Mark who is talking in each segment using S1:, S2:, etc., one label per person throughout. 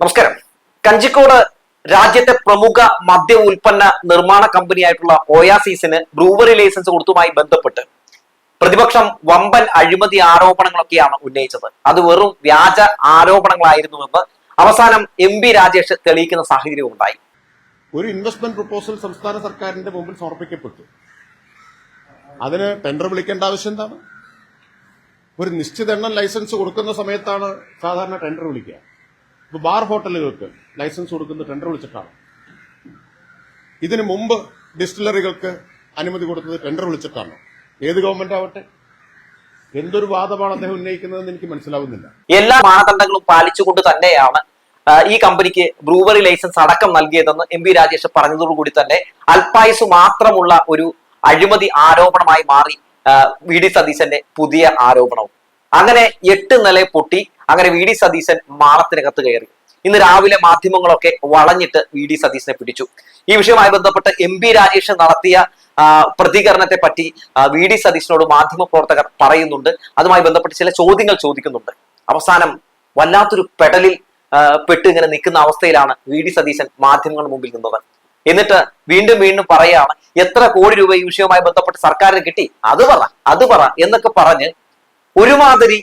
S1: നമസ്കാരം. കഞ്ചിക്കോട് രാജ്യത്തെ പ്രമുഖ മദ്യ ഉൽപ്പന്ന നിർമ്മാണ കമ്പനിയായിട്ടുള്ള ഓയാസീസിന് ബ്രൂവറി ലൈസൻസ് കൊടുത്തുമായി ബന്ധപ്പെട്ട് പ്രതിപക്ഷം വമ്പൻ അഴിമതി ആരോപണങ്ങളൊക്കെയാണ് ഉന്നയിച്ചത്. അത് വെറും വ്യാജ ആരോപണങ്ങളായിരുന്നുവെന്ന് അവസാനം എം ബി രാജേഷ് തെളിയിക്കുന്ന സാഹചര്യവും ഉണ്ടായി.
S2: ഒരു ഇൻവെസ്റ്റ്മെന്റ് പ്രപ്പോസൽ സംസ്ഥാന സർക്കാരിന്റെ മുമ്പിൽ സമർപ്പിക്കപ്പെട്ടു. അതിന് ടെൻഡർ വിളിക്കേണ്ട ആവശ്യം എന്താണ്? ഒരു നിശ്ചിത എണ്ണം ലൈസൻസ് കൊടുക്കുന്ന സമയത്താണ് സാധാരണ ടെൻഡർ വിളിക്കുക. ഇപ്പൊ ബാർ ഹോട്ടലുകൾക്ക് ലൈസൻസ് കൊടുക്കുന്ന ടെൻഡർ വിളിച്ചിട്ടാണ്. ഇതിനു മുമ്പ് ഡിസ്റ്റിലറികൾക്ക് അനുമതി കൊടുത്തത് ടെൻഡർ വിളിച്ചിട്ടാണ്. ഏത് ഗവൺമെന്റ് ആവട്ടെ? എന്തൊരു വാദമാണ് അദ്ദേഹം ഉന്നയിക്കുന്നതെന്ന് എനിക്ക് മനസ്സിലാവുന്നില്ല.
S1: എല്ലാ മാനദണ്ഡങ്ങളും പാലിച്ചുകൊണ്ട് തന്നെയാണ് ഈ കമ്പനിക്ക് ബ്രൂവറി ലൈസൻസ് അടക്കം നൽകിയതെന്ന് എം വി രാജേഷ് പറഞ്ഞതോടുകൂടി തന്നെ അൽപായുസ് മാത്രമുള്ള ഒരു അഴിമതി ആരോപണമായി മാറി വി ഡി സതീശന്റെ പുതിയ ആരോപണവും. അങ്ങനെ എട്ട് നില പൊട്ടി അങ്ങനെ വി ഡി സതീശൻ മാളത്തിനകത്ത് കയറി. ഇന്ന് രാവിലെ മാധ്യമങ്ങളൊക്കെ വളഞ്ഞിട്ട് വി ഡി സതീശനെ പിടിച്ചു. ഈ വിഷയവുമായി ബന്ധപ്പെട്ട് എം പി രാജേഷ് നടത്തിയ പ്രതികരണത്തെ പറ്റി വി ഡി സതീശനോട് മാധ്യമ പ്രവർത്തകർ പറയുന്നുണ്ട്. അതുമായി ബന്ധപ്പെട്ട് ചില ചോദ്യങ്ങൾ ചോദിക്കുന്നുണ്ട്. അവസാനം വല്ലാത്തൊരു പെടലിൽ പെട്ട് ഇങ്ങനെ നിൽക്കുന്ന അവസ്ഥയിലാണ് വി ഡി സതീശൻ മാധ്യമങ്ങളുടെ മുമ്പിൽ നിന്നത് എന്നിട്ട് വീണ്ടും വീണ്ടും പറയാണ് എത്ര കോടി രൂപ ഈ വിഷയവുമായി ബന്ധപ്പെട്ട് സർക്കാരിന് കിട്ടി? അത് പറ അത് പറ എന്നൊക്കെ പറഞ്ഞ് ഒരുമാതിരി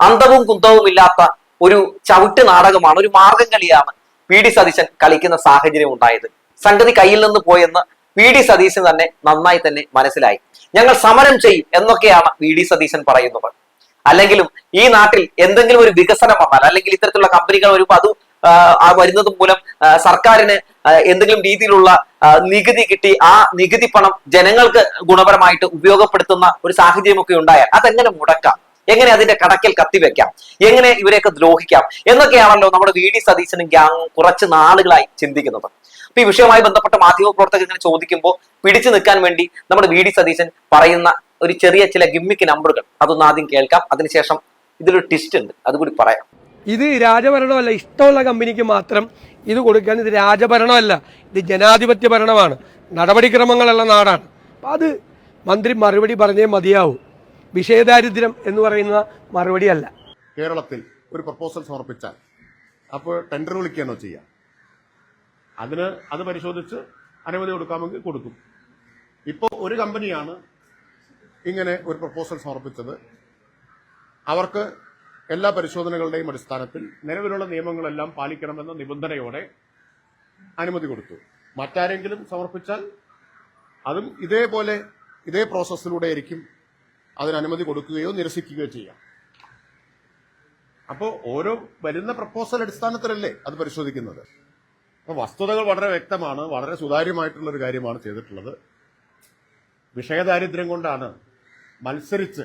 S1: അന്തവും കുന്തവും ഇല്ലാത്ത ഒരു ചവിട്ട് നാടകമാണ് ഒരു മാർഗം കളിയാണ് പി ഡി സതീശൻ കളിക്കുന്ന സാഹചര്യം ഉണ്ടായത്. സംഗതി കയ്യിൽ നിന്ന് പോയെന്ന് വി ഡി സതീശൻ തന്നെ നന്നായി തന്നെ മനസ്സിലായി. ഞങ്ങൾ സമരം ചെയ്യും എന്നൊക്കെയാണ് വി ഡി സതീശൻ പറയുന്നത്. അല്ലെങ്കിലും ഈ നാട്ടിൽ എന്തെങ്കിലും ഒരു വികസനം വന്നാൽ അല്ലെങ്കിൽ ഇത്തരത്തിലുള്ള കമ്പനികൾ ഒരു അത് വരുന്നത് മൂലം സർക്കാരിന് എന്തെങ്കിലും രീതിയിലുള്ള നികുതി കിട്ടി ആ നികുതി പണം ജനങ്ങൾക്ക് ഗുണപരമായിട്ട് ഉപയോഗപ്പെടുത്തുന്ന ഒരു സാഹചര്യമൊക്കെ ഉണ്ടായാൽ അതെങ്ങനെ മുടക്കാം? എങ്ങനെ അതിന്റെ കടക്കൽ കത്തിവെക്കാം? എങ്ങനെ ഇവരെയൊക്കെ ദ്രോഹിക്കാം? എന്നൊക്കെയാണല്ലോ നമ്മുടെ വി ഡി സതീശനും ഗ്യാങ്ങും കുറച്ച് നാളുകളായി ചിന്തിക്കുന്നത്. അപ്പൊ ഈ വിഷയവുമായി ബന്ധപ്പെട്ട മാധ്യമ പ്രവർത്തകർ ഇങ്ങനെ ചോദിക്കുമ്പോൾ പിടിച്ചു നിൽക്കാൻ വേണ്ടി നമ്മുടെ വി ഡി സതീശൻ പറയുന്ന ഒരു ചെറിയ ചില ഗിമ്മിക്ക് നമ്പറുകൾ അതൊന്ന് ആദ്യം കേൾക്കാം. അതിനുശേഷം ഇതിലൊരു ട്വിസ്റ്റ് ഉണ്ട്. അതുകൂടി പറയാം.
S3: ഇത് രാജഭരണമല്ല ഇഷ്ടമുള്ള കമ്പനിക്ക് മാത്രം ഇത് കൊടുക്കാൻ ഇത് രാജഭരണമല്ല ഇത് ജനാധിപത്യ ഭരണമാണ്. നടപടിക്രമങ്ങളുള്ള നാടാണ്. അപ്പം അത് മന്ത്രി മറുപടി പറഞ്ഞേ മതിയാവൂ. വിഷയദാരിദ്ര്യം എന്ന് പറയുന്ന മറുപടിയല്ല.
S2: കേരളത്തിൽ ഒരു പ്രപ്പോസൽ സമർപ്പിച്ചാൽ അപ്പോൾ ടെൻഡർ വിളിക്കുകയാണോ ചെയ്യാം? അതിന് അത് പരിശോധിച്ച് അനുമതി കൊടുക്കാമെങ്കിൽ കൊടുക്കും. ഇപ്പോൾ ഒരു കമ്പനിയാണ് ഇങ്ങനെ ഒരു പ്രപ്പോസൽ സമർപ്പിച്ചത്. അവർക്ക് എല്ലാ പരിശോധനകളുടെയും അടിസ്ഥാനത്തിൽ നിലവിലുള്ള നിയമങ്ങളെല്ലാം പാലിക്കണമെന്ന നിബന്ധനയോടെ അനുമതി കൊടുത്തു. മറ്റാരെങ്കിലും സമർപ്പിച്ചാൽ അതും ഇതേപോലെ ഇതേ പ്രോസസ്സിലൂടെ ആയിരിക്കും അതിന് അനുമതി കൊടുക്കുകയോ നിരസിക്കുകയോ ചെയ്യാം. അപ്പോൾ ഓരോ വരുന്ന പ്രപ്പോസൽ അടിസ്ഥാനത്തിലല്ലേ അത് പരിശോധിക്കുന്നത്? അപ്പോൾ വസ്തുതകൾ വളരെ വ്യക്തമാണ് വളരെ സുതാര്യമായിട്ടുള്ള ഒരു കാര്യമാണ് ചെയ്തിട്ടുള്ളത്. വിഷയദാരിദ്ര്യം കൊണ്ടാണ് മത്സരിച്ച്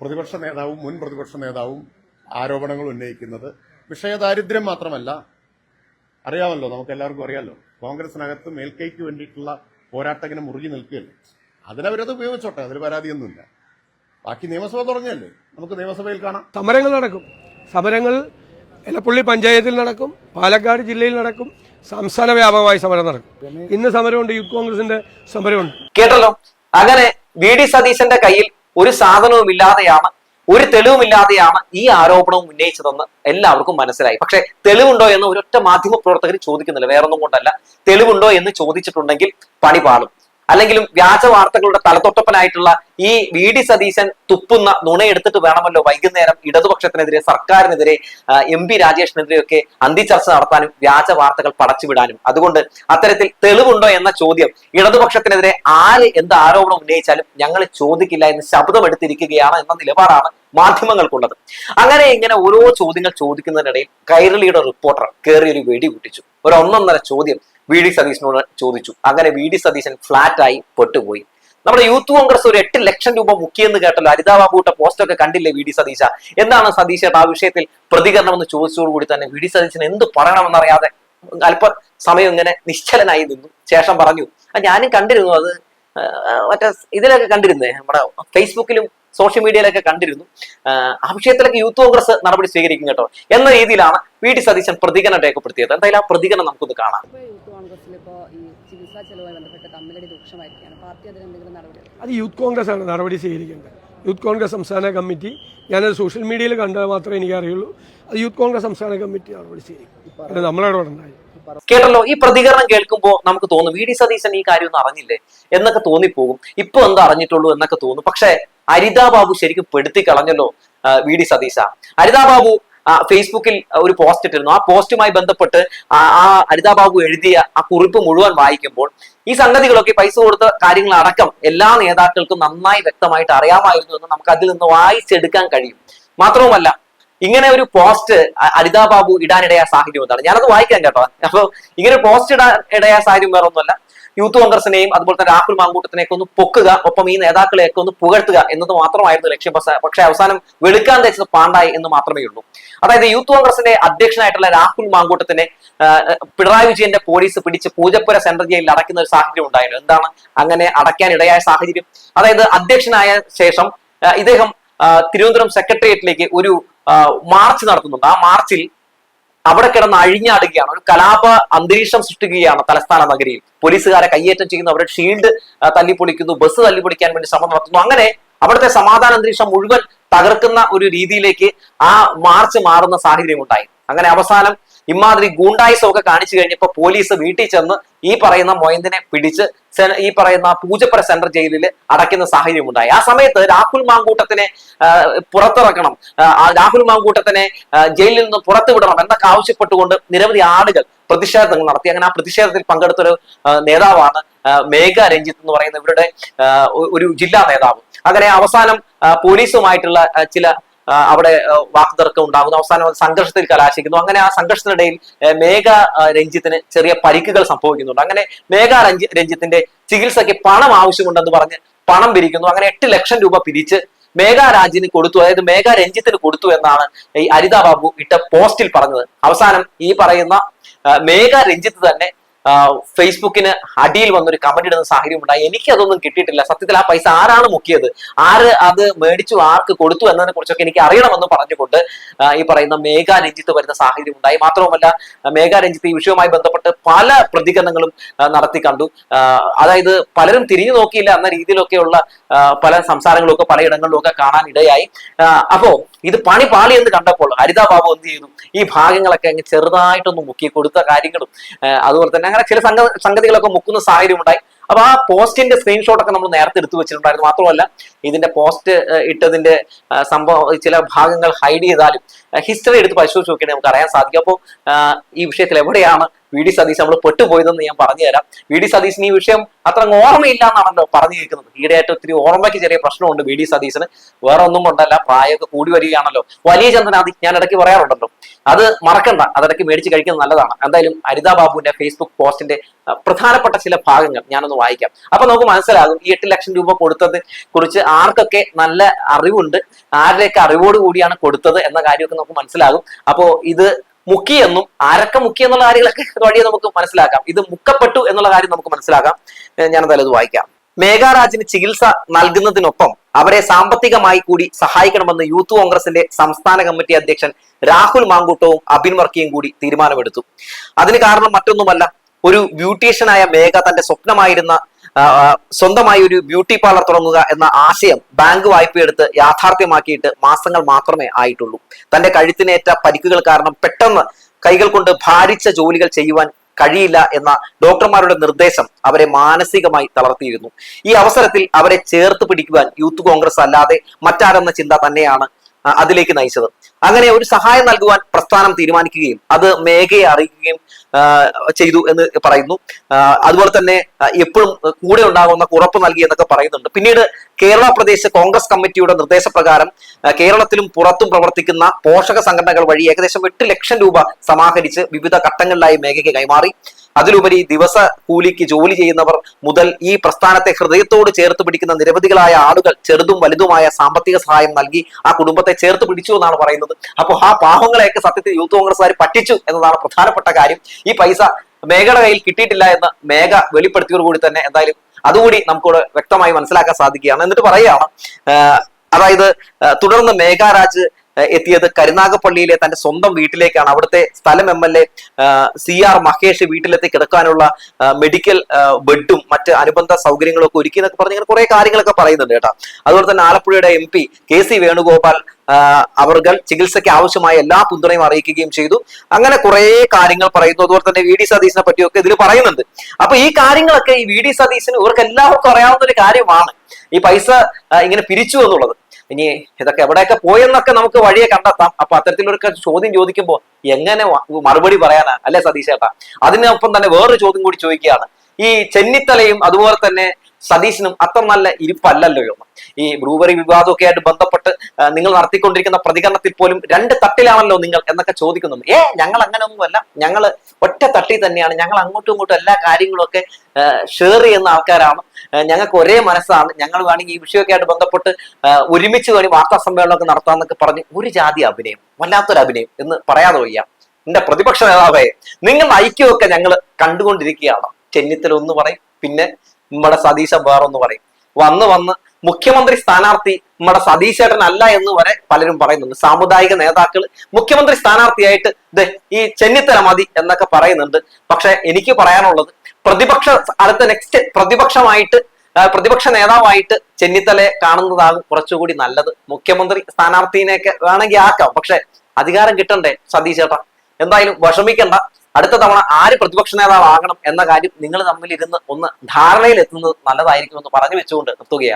S2: പ്രതിപക്ഷ നേതാവും മുൻ പ്രതിപക്ഷ നേതാവും ആരോപണങ്ങൾ ഉന്നയിക്കുന്നത്. വിഷയദാരിദ്ര്യം മാത്രമല്ല അറിയാമല്ലോ നമുക്ക് എല്ലാവർക്കും അറിയാമല്ലോ കോൺഗ്രസിനകത്ത് മേൽക്കൈക്ക് വേണ്ടിയിട്ടുള്ള പോരാട്ടങ്ങനെ മുറുകി നിൽക്കുകയല്ലേ? അതിനവരത് ഉപയോഗിച്ചോട്ടെ അതിൽ പരാതിയൊന്നുമില്ല. ബാക്കി നിയമസഭ തുടങ്ങിയല്ലേ? നമുക്ക് നിയമസഭയിൽ കാണാം.
S3: സമരങ്ങൾ നടക്കും. സമരങ്ങൾ എലപ്പുള്ളി പഞ്ചായത്തിൽ നടക്കും പാലക്കാട് ജില്ലയിൽ നടക്കും സംസ്ഥാന വ്യാപകമായി സമരം നടക്കും. ഇന്ന് സമരമുണ്ട് യൂത്ത് കോൺഗ്രസിന്റെ സമരമുണ്ട്.
S1: കേട്ടല്ലോ? അങ്ങനെ വി ഡി സതീശന്റെ കയ്യിൽ ഒരു സാധനവും ഇല്ലാതെയാണ് ഒരു തെളിവുമില്ലാതെയാണ് ഈ ആരോപണവും ഉന്നയിച്ചതെന്ന് എല്ലാവർക്കും മനസ്സിലായി. പക്ഷേ തെളിവുണ്ടോ എന്ന് ഒരൊറ്റ മാധ്യമ പ്രവർത്തകർ ചോദിക്കുന്നില്ല. വേറൊന്നും കൊണ്ടല്ല. തെളിവുണ്ടോ എന്ന് ചോദിച്ചിട്ടുണ്ടെങ്കിൽ പണി പാളും. അല്ലെങ്കിലും വ്യാജ വാർത്തകളുടെ തലതൊട്ടപ്പനായിട്ടുള്ള ഈ വി ഡി സതീശൻ തുപ്പുന്ന നുണയെടുത്തിട്ട് വേണമല്ലോ വൈകുന്നേരം ഇടതുപക്ഷത്തിനെതിരെ സർക്കാരിനെതിരെ എം പി രാജേഷിനെതിരെയൊക്കെ അന്തിചർച്ച നടത്താനും വ്യാജ വാർത്തകൾ പടച്ചുവിടാനും. അതുകൊണ്ട് അത്തരത്തിൽ തെളിവുണ്ടോ എന്ന ചോദ്യം ഇടതുപക്ഷത്തിനെതിരെ ആര് എന്ത് ആരോപണം ഉന്നയിച്ചാലും ഞങ്ങൾ ചോദിക്കില്ല എന്ന് ശബ്ദമെടുത്തിരിക്കുകയാണ് എന്ന നിലപാടാണ് മാധ്യമങ്ങൾക്കുള്ളത്. അങ്ങനെ ഇങ്ങനെ ഓരോ ചോദ്യങ്ങൾ ചോദിക്കുന്നതിനിടയിൽ കൈരളിയുടെ റിപ്പോർട്ടർ കയറി ഒരു വെടി പൊട്ടിച്ചു ഒരു ഒന്നൊന്നര ചോദ്യം വി ഡി സതീശനോട് ചോദിച്ചു. അങ്ങനെ വി ഡി സതീശൻ ഫ്ലാറ്റായി പെട്ടുപോയി. നമ്മുടെ യൂത്ത് കോൺഗ്രസ് ഒരു എട്ട് ലക്ഷം രൂപ മുക്കിയെന്ന് കേട്ടല്ലോ. അരിതാ ബാബുട്ട പോസ്റ്റൊക്കെ കണ്ടില്ലേ വി ഡി സതീശ? എന്താണ് സതീശ ആ വിഷയത്തിൽ പ്രതികരണം എന്ന് ചോദിച്ചതോടുകൂടി തന്നെ വി ഡി സതീശൻ എന്ത് പറയണമെന്നറിയാതെ അല്പ സമയം ഇങ്ങനെ നിശ്ചലനായി നിന്നു. ശേഷം പറഞ്ഞു "ആ, ഞാനും കണ്ടിരുന്നു അത് മറ്റേ ഇതിലൊക്കെ കണ്ടിരുന്നേ നമ്മുടെ ഫേസ്ബുക്കിലും സോഷ്യൽ മീഡിയയിലൊക്കെ കണ്ടിരുന്നു. ആ, വിഷയത്തിലൊക്കെ യൂത്ത് കോൺഗ്രസ് നടപടി സ്വീകരിക്കും കേട്ടോ. എന്ന രീതിയിലാണ് വി ടി സതീശൻ പ്രതികരണം രേഖപ്പെടുത്തിയത്. എന്തായാലും ആ പ്രതികരണം നമുക്കൊന്ന് കാണാം.
S3: അത് യൂത്ത് കോൺഗ്രസ് ആണ് നടപടി സ്വീകരിക്കേണ്ടത്. യൂത്ത് കോൺഗ്രസ് സംസ്ഥാന കമ്മിറ്റി ഞാനത് സോഷ്യൽ മീഡിയയിൽ കണ്ടത് മാത്രമേ എനിക്കറിയുള്ളൂ. അത് യൂത്ത് കോൺഗ്രസ് സംസ്ഥാന കമ്മിറ്റി നടപടി സ്വീകരിക്കും. പിന്നെ നമ്മളിടപെടണ്ടായി
S1: കേട്ടല്ലോ ഈ പ്രതികരണം കേൾക്കുമ്പോൾ നമുക്ക് തോന്നും വി ഡി സതീശൻ ഈ കാര്യം ഒന്നും അറിഞ്ഞില്ലേ? എന്നൊക്കെ തോന്നിപ്പോകും. ഇപ്പൊ എന്താ അറിഞ്ഞിട്ടുള്ളൂ എന്നൊക്കെ തോന്നും. പക്ഷെ അരിതാ ബാബു ശരിക്കും പെടുത്തി കളഞ്ഞല്ലോ വി ഡി സതീശ. അരിതാ ബാബു ഫേസ്ബുക്കിൽ ഒരു പോസ്റ്റ് ഇട്ടിരുന്നു. ആ പോസ്റ്റുമായി ബന്ധപ്പെട്ട് ആ അരിതാ ബാബു എഴുതിയ ആ കുറിപ്പ് മുഴുവൻ വായിക്കുമ്പോൾ ഈ സംഗതികളൊക്കെ പൈസ കൊടുത്ത കാര്യങ്ങൾ അടക്കം എല്ലാ നേതാക്കൾക്കും നന്നായി വ്യക്തമായിട്ട് അറിയാമായിരുന്നു എന്ന് നമുക്ക് അതിൽ നിന്ന് വായിച്ചെടുക്കാൻ കഴിയും. മാത്രവുമല്ല ഇങ്ങനെ ഒരു പോസ്റ്റ് അനിതാ ബാബു ഇടാനിടയായ സാഹചര്യം എന്താണ് ഞാനത് വായിക്കാൻ കേട്ടോ. അപ്പൊ ഇങ്ങനെ പോസ്റ്റ് ഇടാൻ ഇടയായ സാഹചര്യം വേറെ ഒന്നുമല്ല. യൂത്ത് കോൺഗ്രസിനെയും അതുപോലെ തന്നെ രാഹുൽ മാങ്കൂട്ടത്തിനെയൊക്കെ ഒന്ന് പൊക്കുക ഒപ്പം ഈ നേതാക്കളെയൊക്കെ ഒന്ന് പുകഴ്ത്തുക എന്നത് മാത്രമായിരുന്നു ലക്ഷ്യം. പക്ഷേ- അവസാനം വെളുക്കാൻ തേച്ചത് പാണ്ടായി എന്ന് മാത്രമേ ഉള്ളൂ. അതായത് യൂത്ത് കോൺഗ്രസിന്റെ അധ്യക്ഷനായിട്ടുള്ള രാഹുൽ മാങ്കൂട്ടത്തിനെ പിണറായി വിജയന്റെ പോലീസ് പിടിച്ച് പൂജപ്പുര സെൻട്രൽ ജയിലിൽ അടയ്ക്കുന്ന ഒരു സാഹചര്യം ഉണ്ടായിരുന്നു. എന്താണ്? അങ്ങനെ അടയ്ക്കാൻ ഇടയായ സാഹചര്യം. അതായത് അധ്യക്ഷനായ ശേഷം ഇദ്ദേഹം തിരുവനന്തപുരം സെക്രട്ടേറിയറ്റിലേക്ക് ഒരു മാർച്ച് നടത്തുന്നുണ്ട്. ആ മാർച്ചിൽ അവിടെ കിടന്ന് അഴിഞ്ഞാടുകയാണ്. ഒരു കലാപ അന്തരീക്ഷം സൃഷ്ടിക്കുകയാണ് തലസ്ഥാന നഗരിയിൽ. പോലീസുകാരെ കയ്യേറ്റം ചെയ്യുന്നു. അവരുടെ ഷീൽഡ് തല്ലിപ്പൊളിക്കുന്നു. ബസ് തല്ലിപ്പൊളിക്കാൻ വേണ്ടി ശ്രമം നടത്തുന്നു. അങ്ങനെ അവിടുത്തെ സമാധാന അന്തരീക്ഷം മുഴുവൻ തകർക്കുന്ന ഒരു രീതിയിലേക്ക് ആ മാർച്ച് മാറുന്ന സാഹചര്യം ഉണ്ടായി. അങ്ങനെ അവസാനം ഇമാതിരി ഗൂണ്ടായിസം ഒക്കെ കാണിച്ചു കഴിഞ്ഞപ്പോൾ പോലീസ് വീട്ടിൽ ചെന്ന് ഈ പറയുന്ന മൊയന്തിനെ പിടിച്ച് ഈ പറയുന്ന പൂജപ്പുര സെൻട്രൽ ജയിലിൽ അടയ്ക്കുന്ന സാഹചര്യം ഉണ്ടായി ആ സമയത്ത് രാഹുൽ മാങ്കൂട്ടത്തിനെ പുറത്തിറക്കണം. രാഹുൽ മാങ്കൂട്ടത്തിനെ ജയിലിൽ നിന്ന് പുറത്തുവിടണം എന്നൊക്കെ ആവശ്യപ്പെട്ടുകൊണ്ട് നിരവധി ആളുകൾ പ്രതിഷേധങ്ങൾ നടത്തി. അങ്ങനെ ആ പ്രതിഷേധത്തിൽ പങ്കെടുത്തൊരു നേതാവാണ് മേഘ രഞ്ജിത്ത് എന്ന് പറയുന്ന ഇവരുടെ ഒരു ജില്ലാ നേതാവ്. അങ്ങനെ അവസാനം പോലീസുമായിട്ടുള്ള ചില അവിടെ വാക്തർക്കം ഉണ്ടാകുന്നു. അവസാനം സംഘർഷത്തിൽ കലാശിക്കുന്നു. അങ്ങനെ ആ സംഘർഷത്തിനിടയിൽ മേഘ രഞ്ജിത്തിന് ചെറിയ പരിക്കുകൾ സംഭവിക്കുന്നുണ്ട്. അങ്ങനെ മേഘ രഞ്ജി രഞ്ജിത്തിന്റെ ചികിത്സയ്ക്ക് പണം ആവശ്യമുണ്ടെന്ന് പറഞ്ഞ് പണം പിരിക്കുന്നു. അങ്ങനെ എട്ട് ലക്ഷം രൂപ പിരിച്ച് മേഘ രാജിന് കൊടുത്തു. അതായത് മേഘ രഞ്ജിത്തിന് കൊടുത്തു എന്നാണ് ഈ അരിതാ ബാബു ഇട്ട പോസ്റ്റിൽ പറഞ്ഞത്. അവസാനം ഈ പറയുന്ന മേഘ രഞ്ജിത്ത് തന്നെ ഫേസ്ബുക്കിന് അടിയിൽ വന്നൊരു കമന്റ് ഇടുന്ന സാഹചര്യം ഉണ്ടായി എനിക്ക് അതൊന്നും കിട്ടിയിട്ടില്ല. സത്യത്തിൽ ആ പൈസ ആരാണ് മുക്കിയത്? ആര് അത് മേടിച്ചു? ആർക്ക് കൊടുത്തു? എന്നതിനെ കുറിച്ചൊക്കെ എനിക്ക് അറിയണമെന്ന് പറഞ്ഞുകൊണ്ട് ഈ പറയുന്ന മേഘ രഞ്ജിത്ത് വരുന്ന സാഹചര്യം ഉണ്ടായി മാത്രവുമല്ല മേഘ രഞ്ജിത്ത് ഈ വിഷയവുമായി ബന്ധപ്പെട്ട് പല പ്രതികരണങ്ങളും നടത്തി കണ്ടു. അതായത് പലരും തിരിഞ്ഞു നോക്കിയില്ല എന്ന രീതിയിലൊക്കെയുള്ള പല സംസാരങ്ങളും ഒക്കെ പലയിടങ്ങളിലും ഒക്കെ കാണാൻ ഇടയായി അപ്പോ ഇത് പണി പാളി എന്ന് കണ്ടപ്പോൾ ഹരിത ബാബു എന്ത് ചെയ്തു? ഈ ഭാഗങ്ങളൊക്കെ അങ്ങ് ചെറുതായിട്ടൊന്ന് മുക്കി കൊടുത്ത കാര്യങ്ങളും അതുപോലെ തന്നെ അങ്ങനെ ചില സംഗ സംഗതികളൊക്കെ മുക്കുന്ന സാഹചര്യം ഉണ്ടായി അപ്പൊ ആ പോസ്റ്റിന്റെ സ്ക്രീൻഷോട്ട് ഒക്കെ നമ്മൾ നേരത്തെ എടുത്തു വെച്ചിട്ടുണ്ടായിരുന്നു. മാത്രമല്ല ഇതിന്റെ പോസ്റ്റ് ഇട്ടതിന്റെ സംഭവം ചില ഭാഗങ്ങൾ ഹൈഡ് ചെയ്താലും ഹിസ്റ്ററി എടുത്ത് പരിശോധിച്ച് നോക്കിയാൽ നമുക്ക് അറിയാൻ സാധിക്കും. അപ്പോൾ ഈ വിഷയത്തിൽ എവിടെയാണ് വി ഡി സതീശ് നമ്മൾ പെട്ടുപോയതെന്ന് ഞാൻ പറഞ്ഞു തരാം വി ഡി സതീശിന് ഈ വിഷയം അത്ര ഓർമ്മയില്ല എന്നാണല്ലോ പറഞ്ഞു കേൾക്കുന്നത് ഈടെയായിട്ട് ഒത്തിരി ഓർമ്മയ്ക്ക് ചെറിയ പ്രശ്നമുണ്ട് വി ഡി സതീശന്. വേറെ ഒന്നും കൊണ്ടല്ല പ്രായമൊക്കെ കൂടി വരികയാണല്ലോ. വലിയ ചന്ദ്രനാഥി ഞാൻ ഇടയ്ക്ക് പറയാറുണ്ടല്ലോ. അത് മറക്കണ്ട അതിടയ്ക്ക് മേടിച്ച് കഴിക്കുന്നത് നല്ലതാണ്. എന്തായാലും അരിതാ ബാബുവിന്റെ ഫേസ്ബുക്ക് പോസ്റ്റിന്റെ പ്രധാനപ്പെട്ട ചില ഭാഗങ്ങൾ ഞാനൊന്ന് വായിക്കാം. അപ്പൊ നമുക്ക് മനസ്സിലാകും ഈ എട്ട് ലക്ഷം രൂപ കൊടുത്തത് കുറിച്ച് ആർക്കൊക്കെ നല്ല അറിവുണ്ട് ആരുടെയൊക്കെ അറിവോട് കൂടിയാണ് കൊടുത്തത് എന്ന കാര്യമൊക്കെ നമുക്ക് മനസ്സിലാകും. അപ്പോ ഇത് മുക്കിയെന്നും ആരൊക്കെ മുക്കി എന്നുള്ള കാര്യങ്ങളൊക്കെ വഴിയെ നമുക്ക് മനസ്സിലാക്കാം. ഇത് മുക്കപ്പെട്ടു എന്നുള്ള കാര്യം നമുക്ക് മനസ്സിലാക്കാം. ഞാൻ എന്തായാലും ഇത് വായിക്കാം. മേഘാരാജിന് ചികിത്സ നൽകുന്നതിനൊപ്പം അവരെ സാമ്പത്തികമായി കൂടി സഹായിക്കണമെന്ന് യൂത്ത് കോൺഗ്രസിന്റെ സംസ്ഥാന കമ്മിറ്റി അധ്യക്ഷൻ രാഹുൽ മാങ്കൂട്ടവും അബിൻ വർക്കിയും കൂടി തീരുമാനമെടുത്തു. അതിന് കാരണം മറ്റൊന്നുമല്ല ഒരു ബ്യൂട്ടീഷ്യനായ മേഘ തന്റെ സ്വപ്നമായിരുന്ന സ്വന്തമായി ഒരു ബ്യൂട്ടി പാർലർ തുടങ്ങുക എന്ന ആശയം ബാങ്ക് വായ്പയെടുത്ത് യാഥാർത്ഥ്യമാക്കിയിട്ട് മാസങ്ങൾ മാത്രമേ ആയിട്ടുള്ളൂ. തന്റെ കഴുത്തിനേറ്റ പരിക്കുകൾ കാരണം പെട്ടെന്ന് കൈകൾ കൊണ്ട് ഭാരിച്ച ജോലികൾ ചെയ്യുവാൻ കഴിയില്ല എന്ന ഡോക്ടർമാരുടെ നിർദ്ദേശം അവരെ മാനസികമായി തളർത്തിയിരുന്നു. ഈ അവസരത്തിൽ അവരെ ചേർത്ത് പിടിക്കുവാൻ യൂത്ത് കോൺഗ്രസ് അല്ലാതെ മറ്റാരെന്ന ചിന്ത തന്നെയാണ് അതിലേക്ക് നയിച്ചത്. അങ്ങനെ ഒരു സഹായം നൽകുവാൻ പ്രസ്ഥാനം തീരുമാനിക്കുകയും അത് മേഘയെ അറിയിക്കുകയും ചെയ്തു എന്ന് പറയുന്നു. അതുപോലെ തന്നെ എപ്പോഴും കൂടെ ഉണ്ടാകുന്ന ഉറപ്പ് നൽകി എന്നൊക്കെ പറയുന്നുണ്ട്. പിന്നീട് കേരള പ്രദേശ് കോൺഗ്രസ് കമ്മിറ്റിയുടെ നിർദ്ദേശപ്രകാരം കേരളത്തിലും പുറത്തും പ്രവർത്തിക്കുന്ന പോഷക സംഘടനകൾ വഴി ഏകദേശം എട്ട് ലക്ഷം രൂപ സമാഹരിച്ച് വിവിധ ഘട്ടങ്ങളിലായി മേഘയ്ക്ക് കൈമാറി. അതിലുപരി ദിവസ കൂലിക്ക് ജോലി ചെയ്യുന്നവർ മുതൽ ഈ പ്രസ്ഥാനത്തെ ഹൃദയത്തോട് ചേർത്ത് പിടിക്കുന്ന നിരവധികളായ ആളുകൾ ചെറുതും വലുതുമായ സാമ്പത്തിക സഹായം നൽകി ആ കുടുംബത്തെ ചേർത്ത് പിടിച്ചു എന്നാണ് പറയുന്നത്. അപ്പോൾ ആ പാവങ്ങളെയൊക്കെ സത്യത്തിൽ യൂത്ത് കോൺഗ്രസ്സുകാർ പറ്റിച്ചു എന്നതാണ് പ്രധാനപ്പെട്ട കാര്യം. ഈ പൈസ മേഘയുടെ കയ്യിൽ കിട്ടിയിട്ടില്ല എന്ന് മേഘ വെളിപ്പെടുത്തിയോടുകൂടി തന്നെ എന്തായാലും അതുകൂടി നമുക്കിവിടെ വ്യക്തമായി മനസ്സിലാക്കാൻ സാധിക്കുകയാണ്. എന്നിട്ട് പറയുകയാണ് അതായത് തുടർന്ന് മേഘാരാജ് എത്തിയത് കരുനാഗപ്പള്ളിയിലെ തന്റെ സ്വന്തം വീട്ടിലേക്കാണ്. അവിടുത്തെ സ്ഥലം M L A C R Mahesh വീട്ടിലെത്തി കിടക്കാനുള്ള മെഡിക്കൽ ബെഡും മറ്റ് അനുബന്ധ സൗകര്യങ്ങളും ഒക്കെ ഒരുക്കി എന്നൊക്കെ പറഞ്ഞ് ഇങ്ങനെ കുറെ കാര്യങ്ങളൊക്കെ പറയുന്നുണ്ട് കേട്ടോ. അതുപോലെ തന്നെ ആലപ്പുഴയുടെ M P K C Venugopal അവർകൾ ചികിത്സയ്ക്ക് ആവശ്യമായ എല്ലാ പിന്തുണയും അറിയിക്കുകയും ചെയ്തു. അങ്ങനെ കുറെ കാര്യങ്ങൾ പറയുന്നു. അതുപോലെ തന്നെ വി ഡി സതീശിനെ പറ്റിയൊക്കെ ഇതിൽ പറയുന്നുണ്ട്. അപ്പൊ ഈ കാര്യങ്ങളൊക്കെ ഈ വി ഡി സതീശിന് ഇവർക്ക് എല്ലാവർക്കും അറിയാവുന്ന ഒരു കാര്യമാണ്. ഈ പൈസ ഇങ്ങനെ പിരിച്ചു എന്നുള്ളത്. ഇനി ഇതൊക്കെ എവിടെയൊക്കെ പോയെന്നൊക്കെ നമുക്ക് വഴിയെ കണ്ടെത്താം. അപ്പൊ അത്തരത്തിലൊരു ചോദ്യം ചോദിക്കുമ്പോൾ എങ്ങനെ മറുപടി പറയാനാ? അല്ലെ സതീഷ് അതിനൊപ്പം തന്നെ വേറൊരു ചോദ്യം കൂടി ചോദിക്കുകയാണ്. ഈ ചെന്നിത്തലയും അതുപോലെ തന്നെ സതീശനും അത്ര നല്ല ഇരിപ്പല്ലല്ലോ എന്ന് ഈ ബ്രൂവറി വിവാദമൊക്കെ ആയിട്ട് ബന്ധപ്പെട്ട് നിങ്ങൾ നടത്തിക്കൊണ്ടിരിക്കുന്ന പ്രതികരണത്തിൽ പോലും രണ്ട് തട്ടിലാണല്ലോ നിങ്ങൾ എന്നൊക്കെ ചോദിക്കുന്നുണ്ട്. ഏ ഞങ്ങൾ അങ്ങനെയൊന്നുമല്ല. ഞങ്ങൾ ഒറ്റ തട്ടിൽ തന്നെയാണ്. ഞങ്ങൾ അങ്ങോട്ടും ഇങ്ങോട്ടും എല്ലാ കാര്യങ്ങളും ഒക്കെ ഷെയർ ചെയ്യുന്ന ആൾക്കാരാണ്. ഞങ്ങൾക്ക് ഒരേ മനസ്സാണ്. ഞങ്ങൾ വേണമെങ്കിൽ ഈ വിഷയമൊക്കെ ആയിട്ട് ബന്ധപ്പെട്ട് ഒരുമിച്ച് വേണി വാർത്താ സമ്മേളനമൊക്കെ നടത്താമെന്നൊക്കെ പറഞ്ഞ് ഒരു ജാതി അഭിനയം വല്ലാത്തൊരു അഭിനയം എന്ന് പറയാതെ വയ്യ. എന്റെ പ്രതിപക്ഷ നേതാവേ നിങ്ങളുടെ ഐക്യമൊക്കെ ഞങ്ങൾ കണ്ടുകൊണ്ടിരിക്കുകയാണ്. ചെന്നിത്തല ഒന്ന് പറയും പിന്നെ നമ്മുടെ സതീശ വേറൊന്ന് പറയും. വന്ന് വന്ന് മുഖ്യമന്ത്രി സ്ഥാനാർത്ഥി നമ്മുടെ സതീശേട്ടൻ അല്ല എന്ന് വരെ പലരും പറയുന്നുണ്ട്. സാമുദായിക നേതാക്കൾ മുഖ്യമന്ത്രി സ്ഥാനാർത്ഥിയായിട്ട് ഈ ചെന്നിത്തല മതി എന്നൊക്കെ പറയുന്നുണ്ട്. പക്ഷെ എനിക്ക് പറയാനുള്ളത് പ്രതിപക്ഷ അടുത്ത നെക്സ്റ്റ് പ്രതിപക്ഷമായിട്ട് പ്രതിപക്ഷ നേതാവായിട്ട് ചെന്നിത്തലയെ കാണുന്നതാണ് കുറച്ചുകൂടി നല്ലത്. മുഖ്യമന്ത്രി സ്ഥാനാർത്ഥിനെയൊക്കെ വേണമെങ്കിൽ ആക്കാം. പക്ഷെ അധികാരം കിട്ടണ്ടേ സതീശേട്ടാ? എന്തായാലും വിഷമിക്കണ്ട. അടുത്ത തവണ ആര് പ്രതിപക്ഷ നേതാവാകണം എന്ന കാര്യം നിങ്ങൾ തമ്മിൽ ഇരുന്ന് ഒന്ന് എത്തുന്നത് നല്ലതായിരിക്കുമെന്ന് പറഞ്ഞു വെച്ചുകൊണ്ട് നിർത്തുകയാണ്.